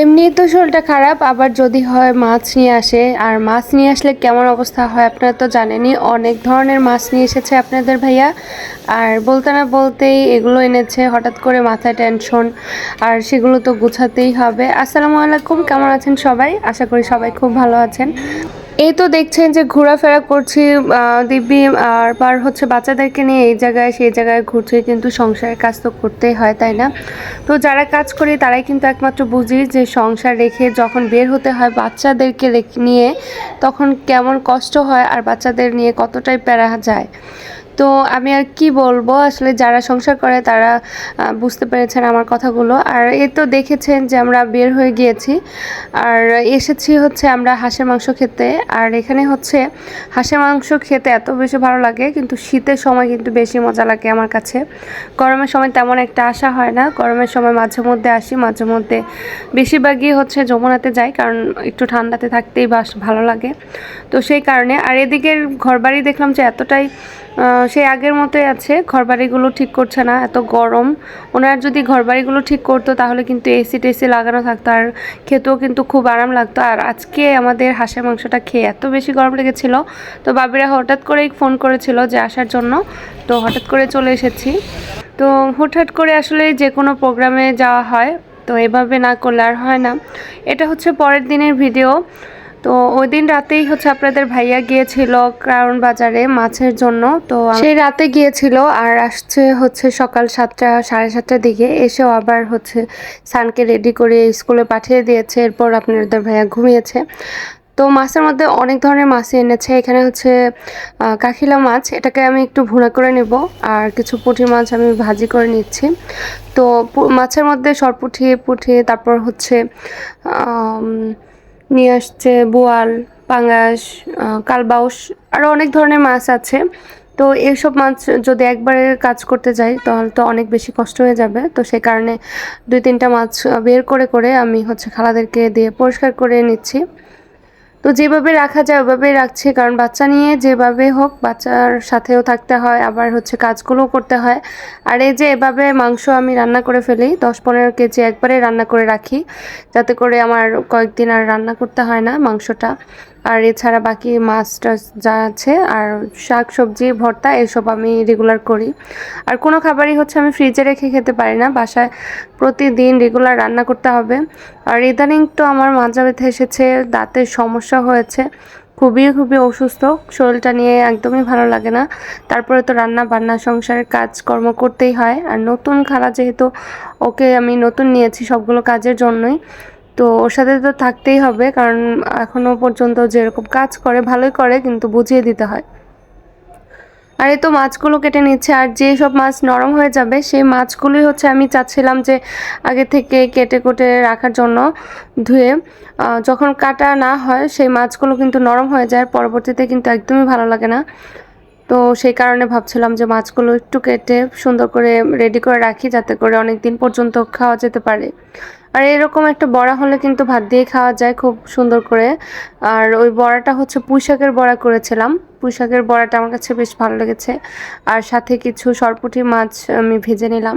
এমনি তো শরীরটা খারাপ, আবার যদি হয় মাছ নিয়ে আসে। আর মাছ নিয়ে আসলে কেমন অবস্থা হয় আপনারা তো জানেনই, অনেক ধরনের মাছ নিয়ে এসেছে আপনাদের ভাইয়া। আর বলতে না বলতেই এগুলো এনেছে, হঠাৎ করে মাথায় টেনশন আর সেগুলো তো গুছাতেই হবে। আসসালামু আলাইকুম, কেমন আছেন সবাই? আশা করি সবাই খুব ভালো আছেন। এই তো দেখছেন যে ঘোরাফেরা করছি দিব্যি, আর বার হচ্ছে বাচ্চাদেরকে নিয়ে এই জায়গায়, সেই জায়গায় ঘুরছে, কিন্তু সংসারের কাজ তো করতেই হয়, তাই না? তো যারা কাজ করি তারাই কিন্তু একমাত্র বুঝি যে সংসার রেখে যখন বের হতে হয় বাচ্চাদেরকে নিয়ে, তখন কেমন কষ্ট হয় আর বাচ্চাদের নিয়ে কতটাই প্যারা যায়। তো আমি আর কি বলব? আসলে যারা সংসার করে তারা বুঝতে পেরেছেন আমার কথাগুলো। আর এ তো দেখেছেন যে আমরা বের হয়ে গিয়েছি। আর এসেছি হচ্ছে আমরা হাঁসের মাংস খেতে। আর এখানে হচ্ছে হাঁসের মাংস খেতে এত বেশি ভালো লাগে, কিন্তু শীতের সময় কিন্তু বেশি মজা লাগে আমার কাছে। গরমের সময় তেমন একটা আসা হয় না। গরমের সময় মাঝে মধ্যে আসি, মাঝে মধ্যে বেশিরভাগই হচ্ছে যমুনাতে যাই, কারণ একটু ঠান্ডাতে থাকতেই বাস ভালো লাগে। তো সেই কারণে, আর এদিকের ঘরবাড়ি দেখলাম যে এতটাই সেই আগের মতোই আছে, ঘরবাড়িগুলো ঠিক করছে না, এত গরম। ওনার যদি ঘরবাড়িগুলো ঠিক করতো, তাহলে কিন্তু এসি টেসি লাগানো থাকতো, আর খেতেও কিন্তু খুব আরাম লাগতো। আর আজকে আমাদের হাঁসের মাংসটা খেয়ে এত বেশি গরম লেগেছিল, তো বাবিরা হঠাৎ করেই ফোন করেছিল যে আসার জন্য, তো হঠাৎ করে চলে এসেছি। তো হুটহাট করে আসলে যে কোনো প্রোগ্রামে যাওয়া হয়, তো এভাবে না করলে আর হয় না। এটা হচ্ছে পরের দিনের ভিডিও। তো ওই দিন রাতেই হচ্ছে আপনাদের ভাইয়া গিয়েছিল কারণ বাজারে মাছের জন্য। তো সেই রাতে গিয়েছিল আর আসছে হচ্ছে সকাল সাতটা, সাড়ে সাতটার দিকে। এসেও আবার হচ্ছে সানকে রেডি করে স্কুলে পাঠিয়ে দিয়েছে। এরপর আপনাদের ভাইয়া ঘুমিয়েছে। তো মাছের মধ্যে অনেক ধরনের মাছই এনেছে। এখানে হচ্ছে কাকিলা মাছ। এটাকে আমি একটু ভুনা করে নেব। আর কিছু পুঁটি মাছ আমি ভাজি করে নিচ্ছি। তো মাছের মধ্যে সরপুঁটি, পুঁটি, তারপর হচ্ছে নিয়ে আসছে বোয়াল আহ, কালবাউস আরও অনেক ধরনের মাছ আছে। তো এইসব মাছ যদি একবারে কাজ করতে যাই তাহলে তো অনেক বেশি কষ্ট হয়ে যাবে। তো সে কারণে দুই তিনটা মাছ বের করে করে আমি হচ্ছে খালাদেরকে দিয়ে পরিষ্কার করে নিচ্ছি। তো যেভাবে রাখা যায় ওভাবে রাখছি, কারণ বাচ্চা নিয়ে যেভাবে হোক বাচ্চার সাথেও থাকতে হয়, আবার হচ্ছে কাজগুলোও করতে হয়। আর এই যে এভাবে মাংস আমি রান্না করে ফেলি, দশ পনেরো কেজি একবারে রান্না করে রাখি, যাতে করে আমার কয়েকদিন আর রান্না করতে হয় না মাংসটা। আর এছাড়া বাকি মাছ টাছ যা আছে আর শাক সবজি ভর্তা এসব আমি রেগুলার করি। আর কোনো খাবারই হচ্ছে আমি ফ্রিজে রেখে খেতে পারি না, বাসায় প্রতিদিন রেগুলার রান্না করতে হবে। আর ইদানিং তো আমার মাজা ব্যথা এসেছে, দাঁতের সমস্যা হয়েছে, খুবই খুবই অসুস্থ, শরীরটা নিয়ে একদমই ভালো লাগে না। তারপরে তো রান্না বান্না, সংসারের কাজকর্ম করতেই হয়। আর নতুন খালা যেহেতু ওকে আমি নতুন নিয়েছি সবগুলো কাজের জন্যই তো ওর সাথে তো থাকতেই হবে, কারণ এখনও পর্যন্ত যেরকম কাজ করে, ভালোই করে, কিন্তু বুঝিয়ে দিতে হয়। আর এই তো মাছগুলো কেটে নিচ্ছে, আর যে সব মাছ নরম হয়ে যাবে, সেই মাছগুলোই হচ্ছে আমি চাচ্ছিলাম যে আগে থেকে কেটে কুটে রাখার জন্য ধুয়ে। যখন কাটা না হয়, সেই মাছগুলো কিন্তু নরম হয়ে যায়, পরবর্তীতে কিন্তু একদমই ভালো লাগে না। তো সেই কারণে ভাবছিলাম যে মাছগুলো একটু কেটে সুন্দর করে রেডি করে রাখি, যাতে করে অনেক দিন পর্যন্ত খাওয়া যেতে পারে। আর এরকম একটা বড়া হলে কিন্তু ভাত দিয়ে খাওয়া যায় খুব সুন্দর করে। আর ওই বড়াটা হচ্ছে পুঁইশাকের বড়া করেছিলাম। পুঁইশাকের বড়াটা আমার কাছে বেশ ভালো লেগেছে। আর সাথে কিছু সরপুঁটি মাছ আমি ভেজে নিলাম।